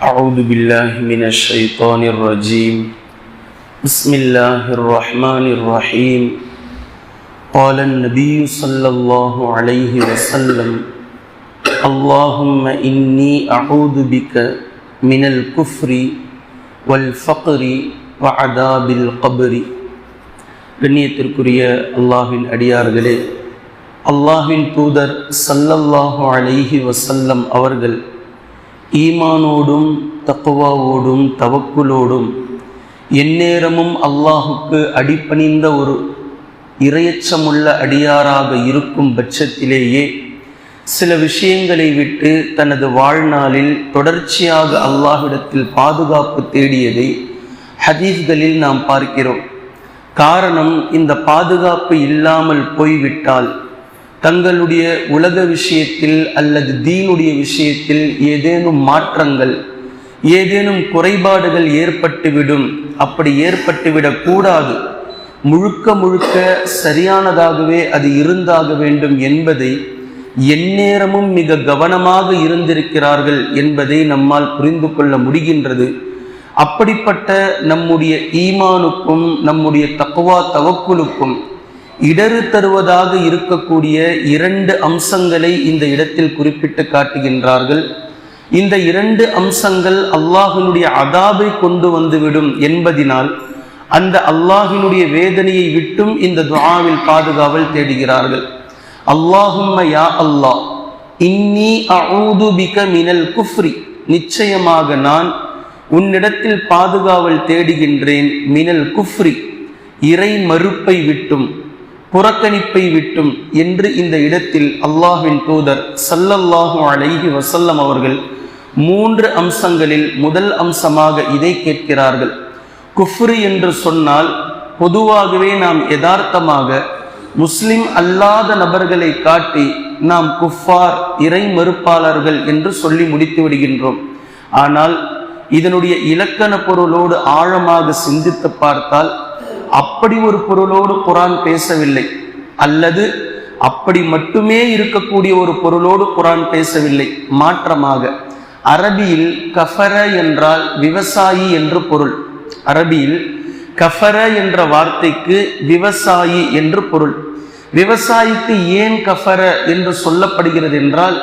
أعوذ بالله من الشيطان الرجيم بسم الله الرحمن الرحيم قال النبي صلى الله عليه وسلم اللهم إني أعوذ بك من الكفر والفقر وعذاب القبر கண்ணியத்திற்குரிய அல்லாஹின் அடியார்களே அல்லாஹின் தூதர் சல்லல்லாஹு அலைஹி வசல்லம் அவர்கள் ஈமானோடும் தக்குவாவோடும் தவக்குலோடும் எந்நேரமும் அல்லாஹுக்கு அடிப்பணிந்த ஒரு இரையச்சமுள்ள அடியாராக இருக்கும் பட்சத்திலேயே சில விஷயங்களை விட்டு தனது வாழ்நாளில் தொடர்ச்சியாக அல்லாஹிடத்தில் பாதுகாப்பு தேடியதை ஹதீஸ்களில் நாம் பார்க்கிறோம். காரணம் இந்த பாதுகாப்பு இல்லாமல் போய்விட்டால் தங்களுடைய உலக விஷயத்தில் அல்லது தீனுடைய விஷயத்தில் ஏதேனும் மாற்றங்கள் ஏதேனும் குறைபாடுகள் ஏற்பட்டுவிடும். அப்படி ஏற்பட்டுவிடக் கூடாது. முழுக்க முழுக்க சரியானதாகவே அது இருந்தாக வேண்டும் என்பதை எந்நேரமும் மிக கவனமாக இருந்திருக்கிறார்கள் என்பதை நம்மால் புரிந்து கொள்ள முடிகின்றது. அப்படிப்பட்ட நம்முடைய ஈமானுக்கும் நம்முடைய தக்குவா தவக்குலுக்கும் இடறு தருவதாக இருக்கக்கூடிய இரண்டு அம்சங்களை இந்த இடத்தில் குறிப்பிட்டு காட்டுகின்றார்கள். இந்த இரண்டு அம்சங்கள் அல்லாஹினுடைய அதாபை கொண்டு வந்துவிடும் என்பதினால் அந்த அல்லாஹினுடைய வேதனையை விட்டும் இந்த துவாவில் பாதுகாவல் தேடுகிறார்கள். அல்லாஹும் யா அல்லாஹ் இன்னி அஊது பிக மினல் குஃப்ரி நிச்சயமாக நான் உன்னிடத்தில் பாதுகாவல் தேடுகின்றேன். மினல் குஃப்ரி இறை மறுப்பை விட்டும். புறக்கணிப்பை விட்டும் என்று இந்த இடத்தில் அல்லாஹின் தூதர் சல்லல்லாஹு அலைஹி வசல்லம் அவர்கள் மூன்று அம்சங்களில் முதல் அம்சமாக இதை கேட்கிறார்கள். குஃப்ரு என்று சொன்னால் பொதுவாகவே நாம் யதார்த்தமாக முஸ்லிம் அல்லாத நபர்களை காட்டி நாம் குஃபார் இறை மறுப்பாளர்கள் என்று சொல்லி முடித்து விடுகின்றோம். ஆனால் இதனுடைய இலக்கண பொருளோடு ஆழமாக சிந்தித்து பார்த்தால் அப்படி ஒரு பொருளோடு குரான் பேசவில்லை. அல்லது அப்படி மட்டுமே இருக்கக்கூடிய ஒரு பொருளோடு குரான் பேசவில்லை. மாற்றமாக அரபியில் கஃபர என்றால் விவசாயி என்று பொருள். அரபியில் கஃபர என்ற வார்த்தைக்கு விவசாயி என்று பொருள். விவசாயிக்கு ஏன் கஃபர என்று சொல்லப்படுகிறது என்றால்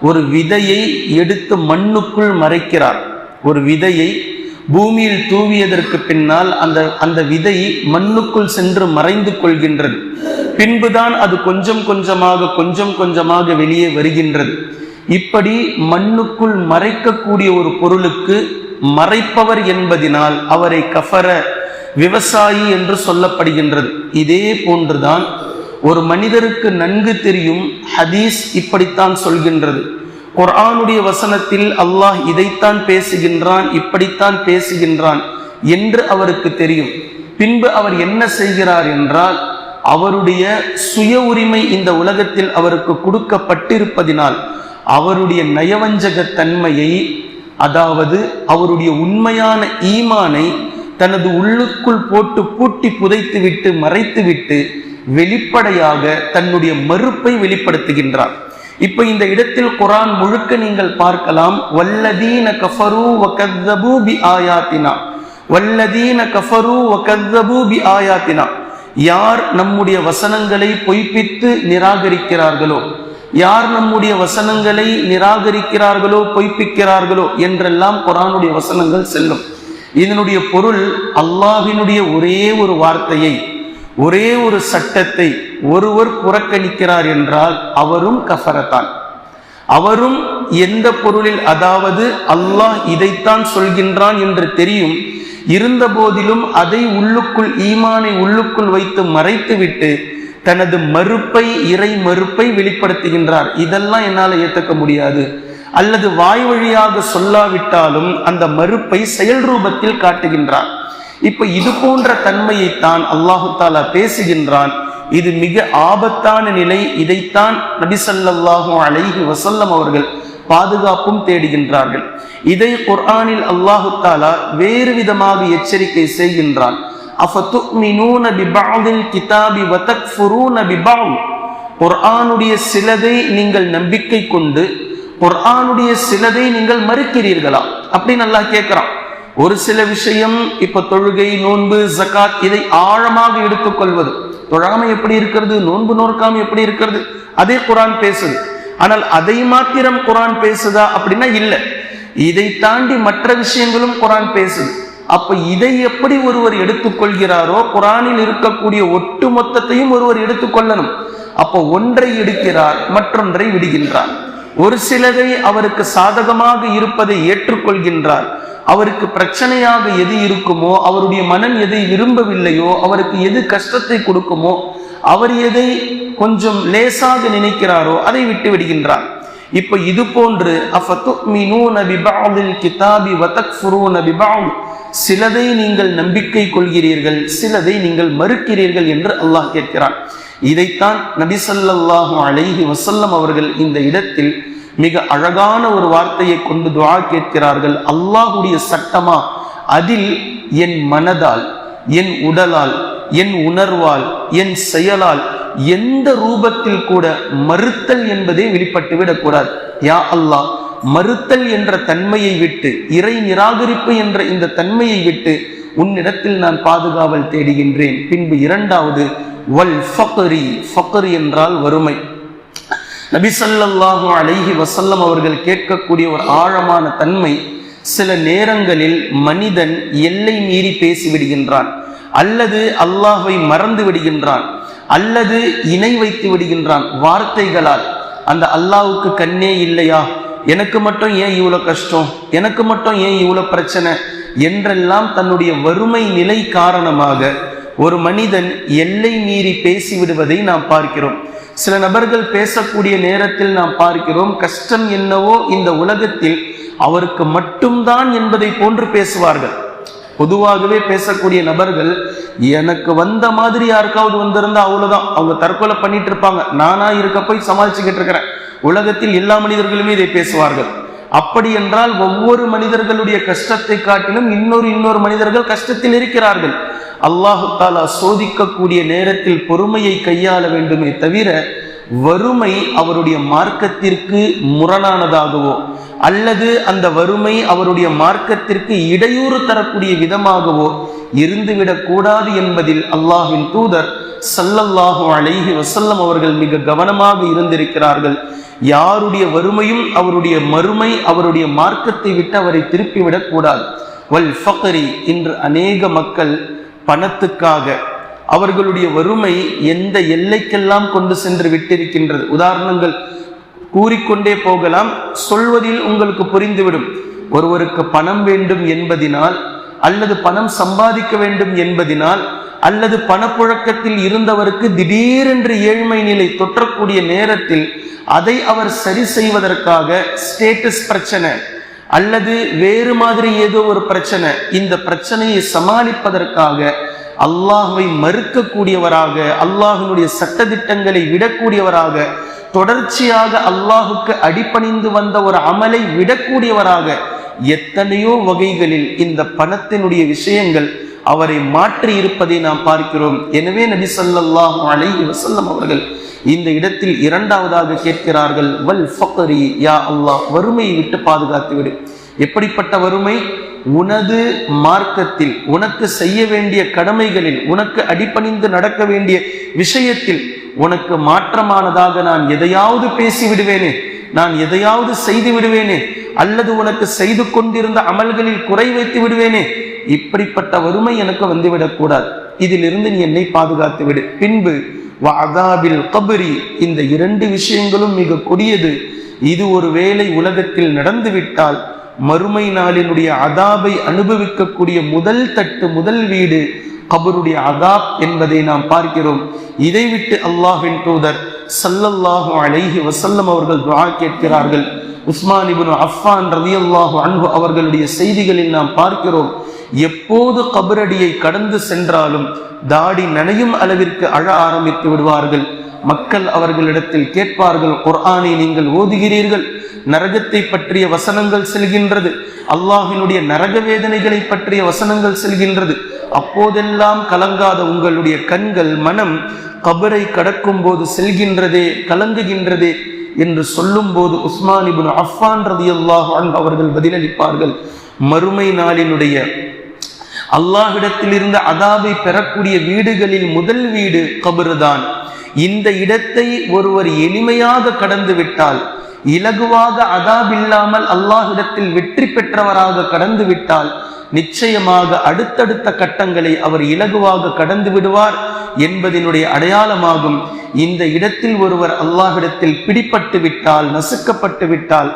ஒரு விதையை எடுத்து மண்ணுக்குள் மறைக்கிறார். ஒரு விதையை பூமியில் தூவியதற்கு பின்னால் அந்த அந்த விதை மண்ணுக்குள் சென்று மறைந்து கொள்கின்றது. பின்புதான் அது கொஞ்சம் கொஞ்சமாக கொஞ்சம் கொஞ்சமாக வெளியே வருகின்றது. இப்படி மண்ணுக்குள் மறைக்கக்கூடிய ஒரு பொருளுக்கு மறைப்பவர் என்பதினால் அவரை கஃபர விவசாயி என்று சொல்லப்படுகின்றது. இதே போன்றுதான் ஒரு மனிதருக்கு நன்கு தெரியும் ஹதீஸ் இப்படித்தான் சொல்கின்றது. குர்ஆனுடைய வசனத்தில் அல்லாஹ் இதைத்தான் பேசுகின்றான் இப்படித்தான் பேசுகின்றான் என்று அவருக்கு தெரியும். பின்பு அவர் என்ன செய்கிறார் என்றால் அவருடைய சுய உரிமை இந்த உலகத்தில் அவருக்கு கொடுக்கப்பட்டிருப்பதினால் அவருடைய நயவஞ்சக தன்மையை அதாவது அவருடைய உண்மையான ஈமானை தனது உள்ளுக்குள் போட்டு பூட்டி புதைத்துவிட்டு மறைத்துவிட்டு வெளிப்படையாக தன்னுடைய மறுப்பை வெளிப்படுத்துகின்றார். இப்ப இந்த இடத்தில் குரான் முழுக்க நீங்கள் பார்க்கலாம் வல்லதீன கஃபரு வகத்தபு பி ஆயாத்தினா வல்லதீன கஃபரு வகத்தபு பி ஆயாத்தினா யார் நம்முடைய வசனங்களை பொய்ப்பித்து நிராகரிக்கிறார்களோ யார் நம்முடைய வசனங்களை நிராகரிக்கிறார்களோ பொய்ப்பிக்கிறார்களோ என்றெல்லாம் குரானுடைய வசனங்கள் செல்லும். இதனுடைய பொருள் அல்லாஹினுடைய ஒரே ஒரு வார்த்தையை ஒரே ஒரு சட்டத்தை ஒருவர் புறக்கணிக்கிறார் என்றால் அவரும் கஃபரத்தான். அவரும் எந்த பொருளில் அதாவது அல்லாஹ் இதைத்தான் சொல்கின்றான் என்று தெரியும். இருந்த போதிலும் அதை உள்ளுக்குள் ஈமானை உள்ளுக்குள் வைத்து மறைத்துவிட்டு தனது மறுப்பை இறை மறுப்பை வெளிப்படுத்துகின்றார். இதெல்லாம் என்னால் ஏற்றுக்க முடியாது. அல்லது வாய் வழியாக சொல்லாவிட்டாலும் அந்த மறுப்பை செயல் ரூபத்தில் காட்டுகின்றார். இப்ப இது போன்ற தன்மையைத்தான் அல்லாஹு தாலா பேசுகின்றான். இது மிக ஆபத்தான நிலை இதைத்தான் நபிசல்லாஹும் அலைஹி வசல்லம் அவர்கள் பாதுகாப்பும் தேடுகின்றார்கள். இதை குர்ஆனில் அல்லாஹு தாலா வேறு விதமாக எச்சரிக்கை செய்கின்றான். கிதாபி குர்ஆனுடைய சிலதை நீங்கள் நம்பிக்கை கொண்டு குர்ஆனுடைய சிலதை நீங்கள் மறுக்கிறீர்களா? அப்படின்னு நல்லா கேட்கிறான். ஒரு சில விஷயம் இப்ப தொழுகை நோன்பு ஜகாத் இதை ஆழமாக எடுத்துக்கொள்வது தொழாமை எப்படி இருக்கிறது? நோன்பு நோற்காம எப்படி இருக்கிறது? அதே குரான் பேசுது. ஆனால் அதை மாத்திரம் குரான் பேசுதா அப்படின்னா இல்லை. இதை தாண்டி மற்ற விஷயங்களும் குரான் பேசுது. அப்ப இதை எப்படி ஒருவர் எடுத்துக்கொள்கிறாரோ குரானில் இருக்கக்கூடிய ஒட்டு மொத்தத்தையும் ஒருவர் எடுத்துக்கொள்ளணும் அப்போ ஒன்றை எடுக்கிறார் மற்றொன்றை விடுகின்றார். ஒரு சிலதை அவருக்கு சாதகமாக இருப்பதை ஏற்றுக்கொள்கின்றார். அவருக்கு பிரச்சனையாக எது இருக்குமோ அவருடைய மனம் எதை விரும்பவில்லையோ அவருக்கு எது கஷ்டத்தை கொடுக்குமோ அவர் எதை கொஞ்சம் லேசாக நினைக்கிறாரோ அதை விட்டு விடுகின்றார். இப்ப இது போன்று கிதாபி சிலதை நீங்கள் நம்பிக்கை கொள்கிறீர்கள் சிலதை நீங்கள் மறுக்கிறீர்கள் என்று அல்லாஹ் கேட்கிறான். இதைத்தான் நபிசல்லாஹு அலைஹி வசல்லம் அவர்கள் இந்த இடத்தில் மிக அழகான ஒரு வார்த்தையை கொண்டு துவா கேட்கிறார்கள். அல்லாஹுடைய சட்டமா? அதில் என் மனதால் என் உடலால் என் உணர்வால் என் செயலால் எந்த ரூபத்தில் கூட மறுத்தல் என்பதே வெளிப்பட்டு விடக்கூடாது யா அல்லாஹ் மறுத்தல் என்ற தன்மையை விட்டு இறை நிராகரிப்பு என்ற இந்த தன்மையை விட்டு உன்னிடத்தில் நான் பாதுகாவல் தேடுகின்றேன். பின்பு இரண்டாவது வல் ஃபக்கரி ஃபக்கரி என்றால் வறுமை. நபிசல்லாஹு அலைஹி வசல்லம் அவர்கள் கேட்கக்கூடிய ஒரு ஆழமான தன்மை சில நேரங்களில் மனிதன் எல்லை மீறி பேசிவிடுகின்றான் அல்லது அல்லாஹை மறந்து விடுகின்றான் அல்லது இணை வைத்து விடுகின்றான் வார்த்தைகளால். அந்த அல்லாவுக்கு கண்ணே இல்லையா? எனக்கு மட்டும் ஏன் இவ்வளோ கஷ்டம்? எனக்கு மட்டும் ஏன் இவ்வளோ பிரச்சனை? என்றெல்லாம் தன்னுடைய வறுமை நிலை காரணமாக ஒரு மனிதன் எல்லை மீறி பேசிவிடுவதை நாம் பார்க்கிறோம். சில நபர்கள் பேசக்கூடிய நேரத்தில் நாம் பார்க்கிறோம் கஷ்டம் என்னவோ இந்த உலகத்தில் அவருக்கு மட்டும்தான் என்பதை போன்று பேசுவார்கள். பொதுவாகவே பேசக்கூடிய நபர்கள் எனக்கு வந்த மாதிரி யாருக்காவது வந்திருந்தா அவ்வளவுதான் அவங்க தற்கொலை பண்ணிட்டு இருப்பாங்க. நானா இருக்க போய் சமாளிச்சுக்கிட்டு இருக்கிறேன். உலகத்தில் எல்லா மனிதர்களுமே இதை பேசுவார்கள். அப்படி என்றால் ஒவ்வொரு மனிதர்களுடைய கஷ்டத்தை காட்டிலும் இன்னொரு இன்னொரு மனிதர்கள் கஷ்டத்தில் இருக்கிறார்கள். அல்லாஹு தாலா சோதிக்கக்கூடிய நேரத்தில் பொறுமையை கையாள வேண்டுமே தவிர வறுமை அவருடைய மார்க்கத்திற்கு முரணானதாகவோ அல்லது அந்த வறுமை அவருடைய மார்க்கத்திற்கு இடையூறு தரக்கூடிய விதமாகவோ இருந்துவிடக் கூடாது என்பதில் அல்லாஹின் தூதர் சல்லல்லாஹு அலைஹி வசல்லம் அவர்கள் மிக கவனமாக இருந்திருக்கிறார்கள். யாருடைய வறுமையும் அவருடைய மறுமை அவருடைய மார்க்கத்தை விட்டு அவரை திருப்பிவிடக் கூடாது. வல் ஃபக்ரி இன்று அநேக மக்கள் பணத்துக்காக அவர்களுடைய வறுமை எந்த எல்லைக்கெல்லாம் கொண்டு சென்று விட்டிருக்கின்றது? உதாரணங்கள் கூறிக்கொண்டே போகலாம். சொல்வதில் உங்களுக்கு புரிந்துவிடும். ஒருவருக்கு பணம் வேண்டும் என்பதினால் அல்லது பணம் சம்பாதிக்க வேண்டும் என்பதினால் அல்லது பணப்புழக்கத்தில் இருந்தவருக்கு திடீரென்று ஏழ்மை நிலை தொற்றக்கூடிய நேரத்தில் அதை அவர் சரி செய்வதற்காக ஸ்டேட்டஸ் பிரச்சனை. அல்லது வேறு மாதிரி ஏதோ ஒரு பிரச்சனை இந்த பிரச்சனையை சமாளிப்பதற்காக அல்லாஹுவை மறுக்கக்கூடியவராக அல்லாஹினுடைய சட்டதிட்டங்களை விடக்கூடியவராக தொடர்ச்சியாக அல்லாஹுக்கு அடிபணிந்து வந்த ஒரு அமலை விடக்கூடியவராக எத்தனையோ வகைகளில் இந்த பணத்தினுடைய விஷயங்கள் அவரை மாற்றி இருப்பதை நாம் பார்க்கிறோம். எனவே நபி சொல்லாஹ் அலை வசல்லம் அவர்கள் இந்த இடத்தில் இரண்டாவதாக கேட்கிறார்கள் வல் ஃபக்கரி யா அல்லாஹ் வறுமையை விட்டு பாதுகாத்து விடு. எப்படிப்பட்ட வறுமை? உனது மார்க்கத்தில் உனக்கு செய்ய வேண்டிய கடமைகளில் உனக்கு அடிபணிந்து நடக்க வேண்டிய விஷயத்தில் உனக்கு மாற்றமானதாக நான் எதையாவது பேசி விடுவேனே நான் எதையாவது செய்து விடுவேனே அல்லது உனக்கு செய்து கொண்டிருந்த அமல்களில் குறை வைத்து விடுவேனே இப்படிப்பட்ட வறுமை எனக்கு வந்துவிடக்கூடாது இதிலிருந்து நீ என்னை பாதுகாத்து விடு. பின்பு அதாபில் கபரி இந்த இரண்டு விஷயங்களும் மிக கொடியது. இது ஒரு வேளை உலகத்தில் நடந்துவிட்டால் மறுமை நாளினுடைய அதாபை அனுபவிக்கக்கூடிய முதல் தட்டு முதல் வீடு கபருடைய அதாப் என்பதை நாம் பார்க்கிறோம். இதை விட்டு அல்லாஹின் தூதர் சல்லல்லாஹு அலைஹி வசல்லம் அவர்கள் துவா கேட்கிறார்கள். உஸ்மான் இபுன் அஃபான் ரலியல்லாஹு அன்பு அவர்களுடைய செய்திகளில் நாம் பார்க்கிறோம். எப்போது கபரடியை கடந்து சென்றாலும் தாடி நனையும் அளவிற்கு அழ ஆரம்பித்து விடுவார்கள். மக்கள் அவர்களிடத்தில் கேட்பார்கள் குர்ஆனை நீங்கள் ஓதுகிறீர்கள். நரகத்தை பற்றிய வசனங்கள் செல்கின்றது. அல்லாஹினுடைய நரக வேதனைகளை பற்றிய வசனங்கள் செல்கின்றது. அப்போதெல்லாம் கலங்காத உங்களுடைய கண்கள் மனம் கபரை கடக்கும் போது செல்கின்றதே கலங்குகின்றதே என்று சொல்லும்போது உஸ்மான் இப்னு அஃபான் ரதியல்லாஹு அன்ஹு அவர்கள் பதிலளிப்பார்கள். மறுமை நாளினுடைய அல்லாஹ்விடத்திலிருந்து அதாபை பெறக்கூடிய வீடுகளில் முதல் வீடு கபருதான். இந்த இடத்தை ஒருவர் எளிமையாக கடந்து விட்டால் இலகுவாக அதாபில்லாமல் அல்லாஹிடத்தில் வெற்றி பெற்றவராக கடந்து விட்டால் நிச்சயமாக அடுத்தடுத்த கட்டங்களை அவர் இலகுவாக கடந்து விடுவார் என்பதனுடைய அடையாளமாகும். இந்த இடத்தில் ஒருவர் அல்லாஹிடத்தில் பிடிப்பட்டு விட்டால் நசுக்கப்பட்டு விட்டால்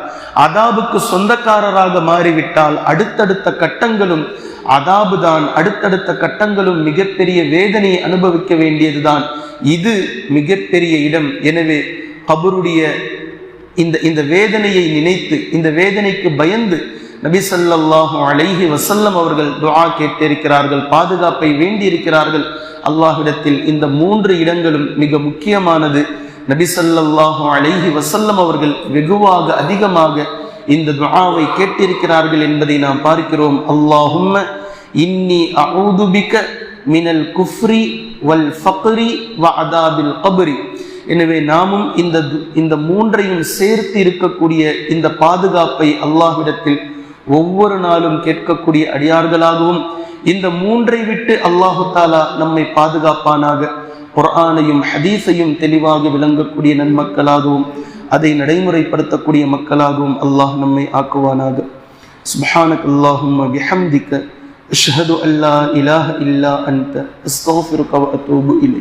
அதாபுக்கு சொந்தக்காரராக மாறிவிட்டால் அடுத்தடுத்த கட்டங்களும் அதாபுதான் அடுத்தடுத்த கட்டங்களும் மிகப்பெரிய வேதனையை அனுபவிக்க வேண்டியதுதான். இது மிகப்பெரிய இடம். எனவே கபருடைய இந்த இந்த வேதனையை நினைத்து இந்த வேதனைக்கு பயந்து நபி சல்லாஹூ அலைஹி வசல்லம் அவர்கள் துவா கேட்டிருக்கிறார்கள் பாதுகாப்பை வேண்டி இருக்கிறார்கள் அல்லாஹ்விடத்தில் இந்த மூன்று இடங்களும் மிக முக்கியமானது. நபி சல்லாஹூ அலைஹி வசல்லம் அவர்கள் வெகுவாக அதிகமாக இந்த துவாவை கேட்டிருக்கிறார்கள் என்பதை நாம் பார்க்கிறோம். அல்லாஹும் இன்னி அஊது மினல் குஃப்ரி வல் ஃபக்ரி வ அதாபில் கபரி. எனவே நாமும் இந்த இந்த மூன்றையும் சேர்த்து இருக்கக்கூடிய இந்த பாதுகாப்பை அல்லாஹ்விடத்தில் ஒவ்வொரு நாளும் கேட்கக்கூடிய அடியார்களாகவும் இந்த மூன்றை விட்டு அல்லாஹு தாலா நம்மை பாதுகாப்பானாக குர்ஆனையும் ஹதீஸையும் தெளிவாக விளங்கக்கூடிய நன்மக்களாகவும் அதை நடைமுறைப்படுத்தக்கூடிய மக்களாகவும் அல்லாஹ் நம்மை ஆக்குவானாக. சுப்ஹானக் அல்லாஹும்ம பிஹம்திக அஷ்ஹது அல்லா இலாஹ இல்லா அன்த அஸ்தக்ஃபிருக அத்தூபு இல்லை